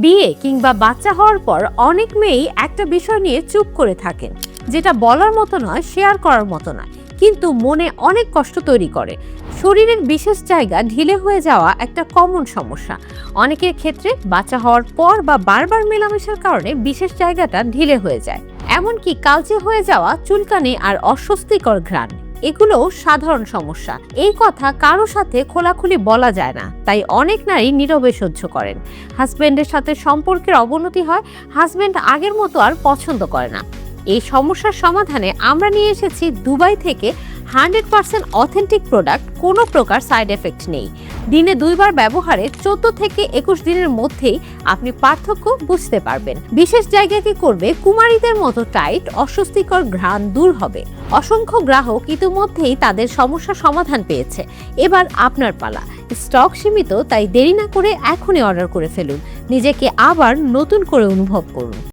বিয়ে কিংবা বাচ্চা হওয়ার পর অনেক মেয়েই একটা বিষয় নিয়ে চুপ করে থাকেন। যেটা বলার মতো নয় শেয়ার করার মতো নয়। কিন্তু মনে অনেক কষ্ট তৈরি করে। শরীরের বিশেষ জায়গা ঢিলে হয়ে যাওয়া একটা কমন সমস্যা। অনেকের ক্ষেত্রে বাচ্চা হওয়ার পর বা বারবার মেলামেশার কারণে বিশেষ জায়গাটা ঢিলে হয়ে যায়। এমনকি কালচে হয়ে যাওয়া চুলকানি আর অস্বস্তিকর ঘ্রাণ। এগুলো সাধারণ সমস্যা। এই কথা কারও সাথে খোলাখুলি বলা যায় না। তাই অনেক নারী নীরবে সহ্য করেন। হাজব্যান্ডের সাথে সম্পর্কের অবনতি হয় হাজব্যান্ড আগের মতো আর পছন্দ করে না। এই সমস্যার সমাধানে আমরা নিয়ে এসেছি দুবাই থেকে হান্ড্রেড পার্সেন্ট অথেন্টিক প্রোডাক্ট কোনো প্রকার সাইড এফেক্ট নেই। দিনে দুইবার ব্যবহারে চোদ্দ থেকে একুশ দিনের মধ্যেই আপনি পার্থক্য বুঝতে পারবেন। বিশেষ জায়গা কি করবে? কুমারীদের মতো টাইট, অস্বস্তিকর ঘ্রাণ দূর হবে। অসংখ্য গ্রাহক ইতিমধ্যেই তাদের সমস্যা সমাধান পেয়েছে। এবার আপনার পালা। স্টক সীমিত, তাই দেরি না করে এখনই অর্ডার করে ফেলুন। নিজেকে আবার নতুন করে অনুভব করুন।